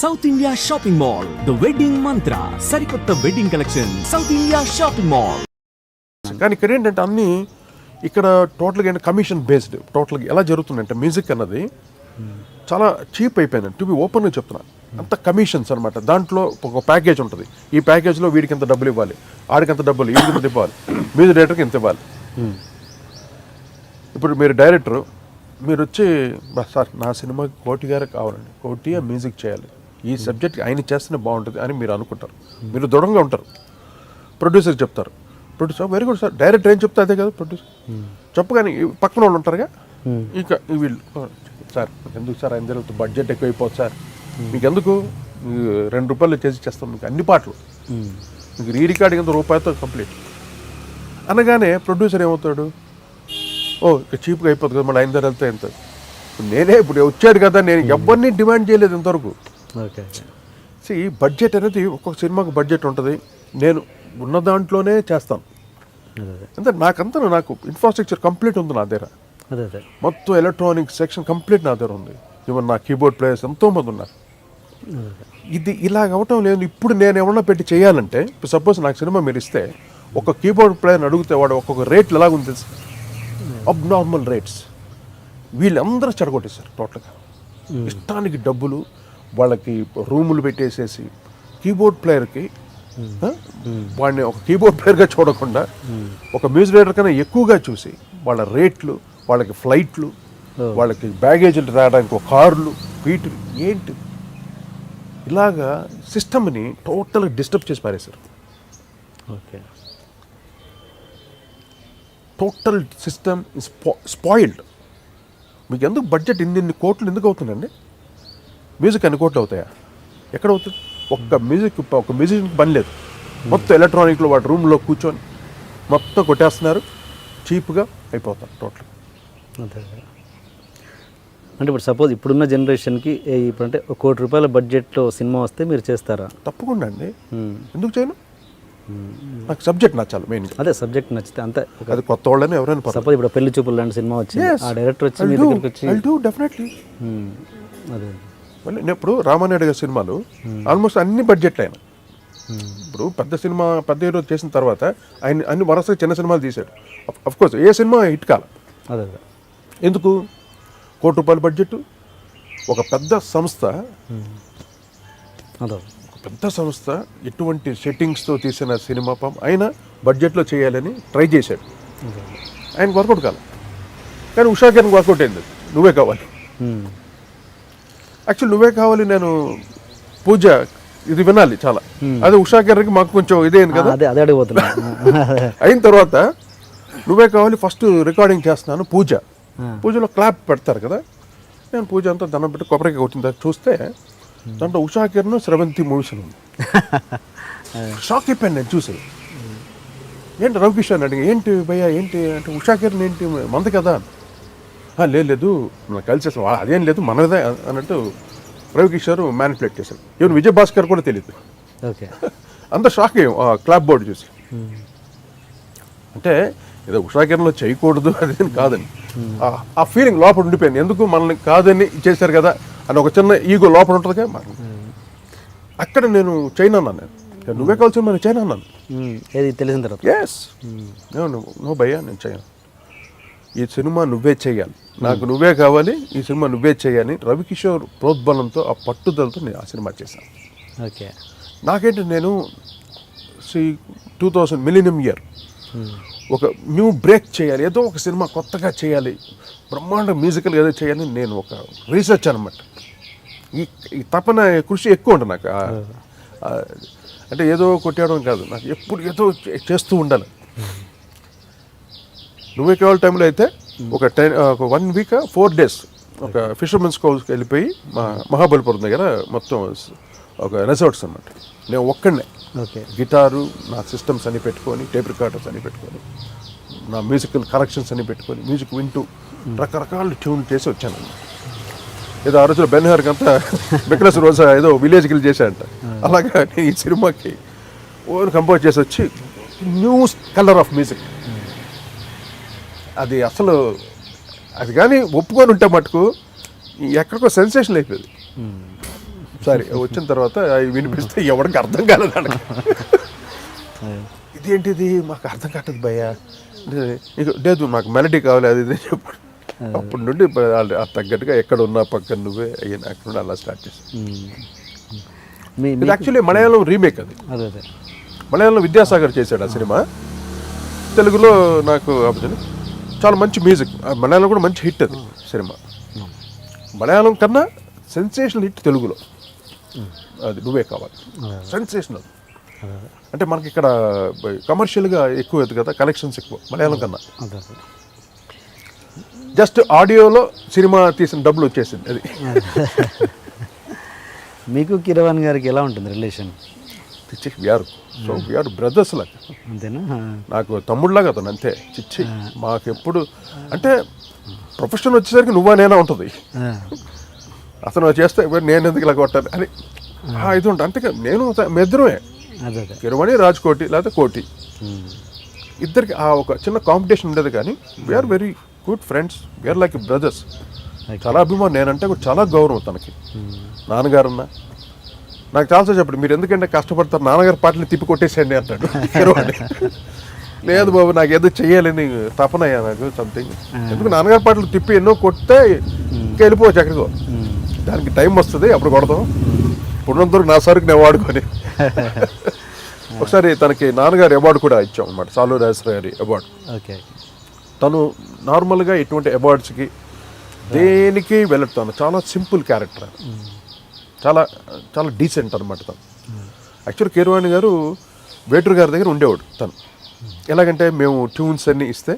South India shopping mall the wedding Mantra సరికొత్త wedding collection South India shopping mall కానీ ఇక్కడ ఏంటంటే అన్ని ఇక్కడ టోటల్గా ఏంటంటే కమిషన్ బేస్డ్ టోటల్గా ఎలా జరుగుతుందంటే మ్యూజిక్ అన్నది చాలా చీప్ అయిపోయింది టు బి ఓపెన్గా చెప్తున్నా. అంత కమిషన్స్ అనమాట దాంట్లో ఒక ప్యాకేజ్ ఉంటుంది. ఈ ప్యాకేజ్లో వీడికి ఎంత డబ్బులు ఇవ్వాలి? ఆడికి ఎంత డబ్బులు? వీడికి ఎంత ఇవ్వాలి? మ్యూజిక్ డైరెక్టర్కి ఎంత ఇవ్వాలి? ఇప్పుడు మీరు డైరెక్టర్ మీరు వచ్చి సార్ నా సినిమాకి కోటి గారు కావాలండి. కోటి మ్యూజిక్ చేయాలి. ఈ సబ్జెక్ట్ ఆయన చేస్తేనే బాగుంటుంది అని మీరు అనుకుంటారు. మీరు దృఢంగా ఉంటారు. ప్రొడ్యూసర్ చెప్తారు. Producer very good sir. Director ఏం చెప్తే అదే కదా ప్రొడ్యూసర్? చెప్పగానే పక్కన వాళ్ళు ఉంటారుగా. ఇక వీళ్ళు "ఓ, సార్ ఎందుకు సార్ ఆయన జరుగుతుంది బడ్జెట్ ఎక్కువ అయిపోతుంది సార్? మీకు ఎందుకు రెండు రూపాయలు చేసి చేస్తాం. మీకు అన్ని పాటలు. మీకు రీ రికార్డింగ్ అంత రూపాయలతో కంప్లీట్. అనగానే ప్రొడ్యూసర్ ఏమవుతాడు? ఓ ఇక చీప్గా అయిపోతుంది కదా మళ్ళీ ఆయన దగ్గర వెళ్తే ఎంత? నేనే ఇప్పుడు వచ్చాడు కదా నేను ఎవరిని డిమాండ్ చేయలేదు ఇంతవరకు. ఓకే సి బడ్జెట్ అనేది ఒక్కొక్క సినిమాకు బడ్జెట్ ఉంటుంది. నేను ఉన్న దాంట్లోనే చేస్తాను. అంటే నాకంతా నాకు ఇన్ఫ్రాస్ట్రక్చర్ కంప్లీట్ ఉంది నా దగ్గర. మొత్తం ఎలక్ట్రానిక్ సెక్షన్ కంప్లీట్ నా దగ్గర ఉంది. ఈవెన్ నా కీబోర్డ్ ప్లేయర్స్ ఎంతో మంది ఉన్నారు. ఇది ఇలాగ అవటం లేదు. ఇప్పుడు నేను ఎవరన్నా పెట్టి చేయాలంటే ఇప్పుడు సపోజ్ నాకు సినిమా మీరు ఇస్తే ఒక కీబోర్డ్ ప్లేయర్ని అడిగితే వాడు ఒక్కొక్క రేట్లు ఎలాగుంది తెలుసు? అబ్నార్మల్ రేట్స్ వీళ్ళందరూ చెడగొట్టేశారు టోటల్గా ఇష్టానికి డబ్బులు వాళ్ళకి రూములు పెట్టేసేసి కీబోర్డ్ ప్లేయర్కి వాడిని ఒక కీబోర్డ్ ప్లేయర్గా చూడకుండా ఒక మ్యూజిక్ డైరెక్టర్ కన్నా ఎక్కువగా చూసి వాళ్ళ రేట్లు వాళ్ళకి ఫ్లైట్లు వాళ్ళకి బ్యాగేజీలు రావడానికి ఒక కార్లు వీటి ఏంటి? ఇలాగా సిస్టమ్ని టోటల్గా డిస్టర్బ్ చేసి పారేశారు. ఓకే. Total system spoiled. మీకు ఎందుకు బడ్జెట్ ఇన్ని ఇన్ని కోట్లు ఎందుకు అవుతుందండి మ్యూజిక్ అన్ని కోట్లు అవుతాయా? ఎక్కడ అవుతుంది? ఒక్క మ్యూజిక్ ఒక మ్యూజిషియన్కి పని లేదు. మొత్తం ఎలక్ట్రానిక్లో వాటి రూమ్లో కూర్చొని మొత్తం కొట్టేస్తున్నారు. చీప్గా అయిపోతారు టోటల్. అదే అంటే ఇప్పుడు సపోజ్ ఇప్పుడున్న జనరేషన్కి ఇప్పుడు అంటే ఒక కోటి రూపాయల బడ్జెట్లో సినిమా వస్తే మీరు చేస్తారా? తప్పకుండా అండి. ఎందుకు చేయను? నాకు సబ్జెక్ట్ నచ్చాలి మెయిన్గా. అదే సబ్జెక్ట్ నచ్చితే అంతే. అది కొత్త వాళ్ళని ఎవరైనా. సపోజ్ ఇప్పుడు పెళ్ళి చూపులు లాంటి సినిమా వచ్చింది. ఆ డైరెక్టర్ వచ్చి మీ దగ్గరికి వచ్చి. మ్మ్. అదే. నేను ఇప్పుడు రామానాయుడు గారి సినిమాలు ఆల్మోస్ట్ అన్ని బడ్జెట్లు ఆయన. ఇప్పుడు పెద్ద సినిమా పెద్ద హీరో చేసిన తర్వాత ఆయన అన్ని వరుసగా చిన్న సినిమాలు తీశాడు. అఫ్ కోర్స్ ఏ సినిమా హిట్ కాల. అదే ఎందుకు? కోటి రూపాయల బడ్జెట్ ఒక పెద్ద సంస్థ అదే. ఒక పెద్ద సంస్థ ఎటువంటి సెట్టింగ్స్తో తీసిన సినిమా పాపం ఆయన బడ్జెట్లో చేయాలని ట్రై చేశాడు. ఆయన వర్కౌట్ కాల. కానీ ఉషా గారికి వర్కౌట్ అయింది. నువ్వే కావాలి. యాక్చువల్ నువ్వే కావాలి నేను పూజ. ఇది వినాలి చాలా. అదే ఉషా గారికి మాకు కొంచెం ఇదేంది కదా? అదే అదే. అయిన తర్వాత నువ్వే కావాలి ఫస్ట్ రికార్డింగ్ చేస్తున్నాను పూజ. పూజలో క్లాప్ పెడతారు కదా? నేను పూజ అంతా దండం పెట్టి కొబ్బరికాయ కొట్టిన తర్వాత చూస్తే దాంట్లో ఉషా కిరణ్ స్రవంతి మూవీస్ ఉంది. షాక్ అయిపోయాను నేను చూసి. ఏంటి రవికిషోర్ అడిగి ఏంటి భయ్యా ఏంటి? అంటే ఉషా కిరణ్ ఏంటి మంద కదా "ఆ, లేదు లేదు మనం కలిసి అదేం లేదు మనదే అన్నట్టు రవికిషోర్ మ్యానిపులేట్ చేశాడు. ఈవెన్ విజయ్ భాస్కర్ కూడా తెలియదు. ఓకే. అంత షాక్ అయ్యాం ఆ క్లాప్ బోర్డు చూసి. అంటే ఏదో ఉషాకిరణలో చేయకూడదు అది కాదని. ఆ- ఫీలింగ్ లోపల ఉండిపోయింది. ఎందుకు మనల్ని కాదని చేశారు కదా అని ఒక చిన్న ఈగో లోపల ఉంటుంది కదా మనకి. అక్కడ నేను చైనా అన్నాను నేను. "ఇక నువ్వే కావాల్సిన నేను చైనా అన్నాను. మ్మ్. ఏది తెలిసిన తర్వాత? ఎస్ నో భయ్యా నేను చేయను ఈ సినిమా నువ్వే చేయాలి నాకు నువ్వే కావాలి ఈ సినిమా నువ్వే చేయాలి రవికిషోర్ ప్రోద్బలంతో ఆ పట్టుదలతో నేను ఆ సినిమా చేశాను. ఓకే. నాకేంటి నేను సి టూ థౌజండ్ మిలినియం ఇయర్ ఒక న్యూ బ్రేక్ చేయాలి ఏదో ఒక సినిమా కొత్తగా చేయాలి బ్రహ్మాండ మ్యూజికల్ ఏదో చేయాలి నేను ఒక రీసెర్చ్ అనమాట ఈ ఈ తపన కృషి ఎక్కువ ఉంటుంది నాకు. ఆ, అంటే ఏదో కొట్టేయడం కాదు నాకు ఎప్పుడు ఏదో చేస్తూ ఉండాలి. నువ్వే కావాలి టైంలో అయితే ఒక టెన్ ఒక వన్ వీక్ ఫోర్ డేస్ ఒక ఫిషర్మెన్స్ కోవ్స్కి వెళ్ళిపోయి మా మహాబలిపురం దగ్గర మొత్తం ఒక రిసార్ట్స్ అన్నమాట. నేను ఒక్కడనే. ఓకే గిటారు నా సిస్టమ్స్ అన్ని పెట్టుకొని టేప్ రికార్డర్స్ అన్ని పెట్టుకొని నా మ్యూజికల్ కరెక్షన్స్ అన్ని పెట్టుకొని మ్యూజిక్ వింటూ రకరకాల ట్యూన్ చేసి వచ్చాను ఏదో ఆ రోజులో బెన్హార్కి అంతా బిక్నస్ రోజా ఏదో విలేజ్కి వెళ్ళి చేశాడంట. అలాగా నేను ఈ సినిమాకి ఓన్ కంపోజ్ చేసి వచ్చి న్యూ కలర్ ఆఫ్ మ్యూజిక్ అది అసలు అది కానీ ఒప్పుకొని ఉంటే మటుకు ఎక్కడికో సెన్సేషన్ అయిపోయింది. సారీ వచ్చిన తర్వాత అవి వినిపిస్తే ఎవరికి అర్థం కాలేదు వాళ్ళకి ఇదేంటిది? మాకు అర్థం కావట్లేదు భయ్య. అంటే, ఇక లేదు మాకు మెలడీ కావాలి అది ఇది చెప్పాడు. అప్పటి నుండి తగ్గట్టుగా ఎక్కడ ఉన్నా పక్కన నువ్వే అయ్యాను అక్కడ నుండి అలా స్టార్ట్ మీ- యాక్చువల్లీ మలయాళం రీమేక్ అది. అదే అదే. మలయాళంలో విద్యాసాగర్ చేశాడు ఆ సినిమా. తెలుగులో నాకు ఆపర్చుని చాలా మంచి మ్యూజిక్. మలయాళం కూడా మంచి హిట్ అది సినిమా. మలయాళం కన్నా సెన్సేషనల్ హిట్ తెలుగులో. అది నువ్వే కావాలి. సెన్సేషనల్. అంటే మనకి ఇక్కడ కమర్షియల్గా ఎక్కువ అవుతుంది కదా కలెక్షన్స్ ఎక్కువ మలయాళం కన్నా. జస్ట్ ఆడియోలో సినిమా తీసిన డబ్బులు వచ్చేసింది అది. మీకు కిరవాణి గారికి ఎలా ఉంటుంది relation? We're so we're brothers లాగా అంతేనా? నాకు తమ్ముడులాగా అతను అంతే. చిచ్చి. మాకెప్పుడు అంటే ప్రొఫెషన్ వచ్చేసరికి నువ్వా నేనా ఉంటుంది. అతను చేస్తే "మరి నేను ఎందుకు ఇలా కొట్టాలి అని. ఇది ఉంటుంది. అంతే నేను అత- మీ ఇద్దరమే అదే అదే. కిరమణి రాజ్ కోటి లేకపోతే కోటి. ఇద్దరికి ఆ ఒక చిన్న కాంపిటీషన్ ఉండేది కానీ we're very good friends we're like brothers చాలా అభిమానం నేనంటే చాలా గౌరవం తనకి. నాన్నగారన్న నాకు చాలా చెప్పండి. మీరు ఎందుకంటే కష్టపడతారు నాన్నగారి పాటలు తిప్పి కొట్టేసేయండి అంటాడు. లేదు బాబు నాకు ఏదో చెయ్యాలని తపనయ్యా నాకు సంథింగ్ ఎందుకు నాన్నగారి పాటలు తిప్పి ఎన్నో కొడితే ఇంకా వెళ్ళిపోవచ్చు ఎక్కడికో. దానికి టైం వస్తుంది అప్పుడు కొడదాం ఇప్పుడున్నంతవరకు నా సరుకు నేను వాడుకొని ఒకసారి తనకి నాన్నగారి అవార్డు కూడా ఇచ్చాం అనమాట సాలు రాజశ్రీ గారి అవార్డు. ఓకే. తను నార్మల్గా ఇటువంటి అవార్డ్స్కి దేనికి వెళ్ళడు తను చాలా సింపుల్ క్యారెక్టర్. చాలా చాలా డీసెంట్ అనమాట తను. యాక్చువల్ కీరవాణి గారు వేటూరు గారి దగ్గర ఉండేవాడు తను. ఎలాగంటే మేము ట్యూన్స్ అన్ని ఇస్తే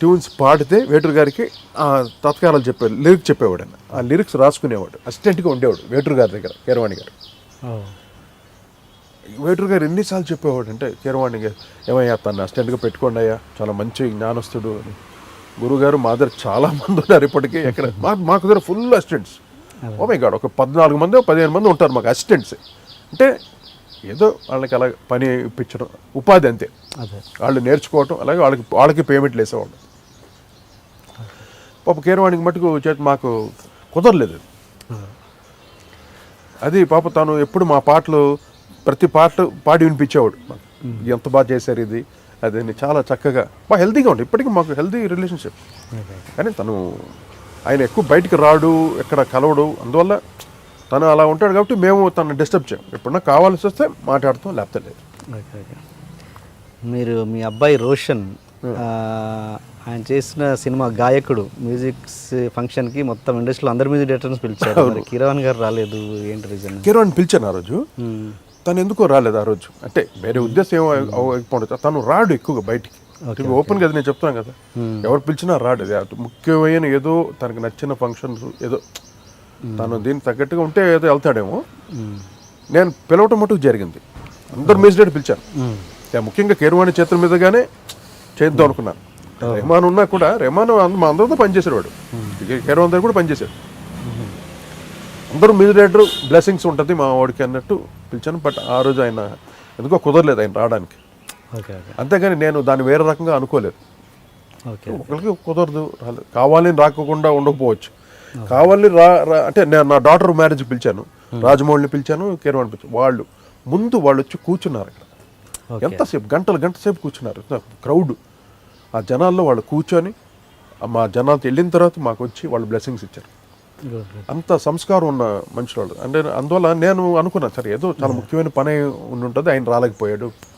ట్యూన్స్ పాడితే వేటూరు గారికి ఆ తత్కారాలు చెప్పే లిరిక్స్ చెప్పేవాడు ఆయన. ఆ లిరిక్స్ రాసుకునేవాడు. అసిస్టెంట్గా ఉండేవాడు వేటూరు గారి దగ్గర కీరవాణి గారు. ఓ. వెయిటర్ గారు ఎన్నిసార్లు చెప్పేవాడు అంటే కీరవాణి గారు ఏమయ్యా తను అసిస్టెంట్గా పెట్టుకోండి అయ్యా చాలా మంచి జ్ఞానస్తుడు అని. గురుగారు మా దగ్గర చాలా మంది ఉన్నారు ఇప్పటికీ ఎక్కడ మా మాకు దగ్గర full assistants oh my god ఒక పద్నాలుగు మంది పదిహేను మంది ఉంటారు మాకు అసిస్టెంట్స్ అంటే ఏదో వాళ్ళకి అలా పని ఇప్పించడం ఉపాధి అంతే. అదే. వాళ్ళు నేర్చుకోవటం అలాగే వాళ్ళకి వాళ్ళకి పేమెంట్లు వేసేవాళ్ళు పాప కీరవాణికి మటుకు చేత మాకు కుదరలేదు అది. అది పాప తను ఎప్పుడు మా పాటలు ప్రతి పాటలు పాడి వినిపించేవాడు. ఎంత బాగా చేశారు ఇది అదని చాలా చక్కగా మా హెల్తీగా ఉండే. ఇప్పటికీ మాకు హెల్తీ రిలేషన్షిప్ కానీ తను ఆయన ఎక్కువ బయటికి రాడు ఎక్కడ కలవడు. అందువల్ల తను అలా ఉంటాడు కాబట్టి మేము తను డిస్టర్బ్ చేయం. ఎప్పుడన్నా కావాల్సి వస్తే మాట్లాడతాం లేకపోతే లేదు. మీరు మీ అబ్బాయి రోషన్ ఆయన చేసిన సినిమా గాయకుడు మ్యూజిక్ ఫంక్షన్కి మొత్తం ఇండస్ట్రీలో అందరు మ్యూజిక్ డైరెక్టర్స్ పిలిచారు. మరి కిరవాణి గారు రాలేదు ఏంటి రీజన్ కిరణ్ పిలిచాను ఆ రోజు. తను ఎందుకో రాలేదు ఆ రోజు. అంటే వేరే ఉద్దేశం ఏమో. తను రాడు ఎక్కువగా బయటికి. ఓపెన్ కదా నేను చెప్తాను కదా. ఎవరు పిలిచినా రాడు. అది ముఖ్యమైన ఏదో తనకు నచ్చిన ఫంక్షన్స్ ఏదో తను దీనికి తగ్గట్టుగా ఉంటే ఏదో వెళ్తాడేమో. నేను పిలవటం మటుకు జరిగింది. అందరు మ్యూజిక్ పిలిచాను ముఖ్యంగా కేరవాణి చేతుల మీదుగానే చేద్దాం అనుకున్నాను. రెహమాన్ ఉన్నా కూడా రెహమాన్ మా అందరితో పనిచేసాడు వాడు. కేరవాన్ దగ్గర కూడా పనిచేశాడు అందరూ డైరెక్టర్ బ్లెస్సింగ్స్ ఉంటుంది మా వాడికి అన్నట్టు పిలిచాను. బట్ ఆ రోజు ఆయన ఎందుకో కుదరలేదు ఆయన రావడానికి. అంతేగాని నేను దాన్ని వేరే రకంగా అనుకోలేదు. ఓకే ఒకరికి కుదరదు కావాలని రాకుండా ఉండకపోవచ్చు. కావాలని రా అంటే నేను నా డాటర్ మ్యారేజ్ పిలిచాను రాజమౌళిని పిలిచాను కేరవాణి పిలిచాను. వాళ్ళు ముందు వాళ్ళు వచ్చి కూర్చున్నారు అక్కడ. ఎంతసేపు గంటలు గంట సేపు కూర్చున్నారు క్రౌడ్ ఆ జనాల్లో వాళ్ళు కూర్చొని మా జనాలతో వెళ్ళిన తర్వాత మాకు వచ్చి వాళ్ళు బ్లెస్సింగ్స్ ఇచ్చారు. అంత సంస్కారం ఉన్న మనుషులు అంటే అందువల్ల నేను అనుకున్నాను సరే ఏదో చాలా ముఖ్యమైన పని ఉండి ఉంటుంది ఆయన రాలేకపోయాడు.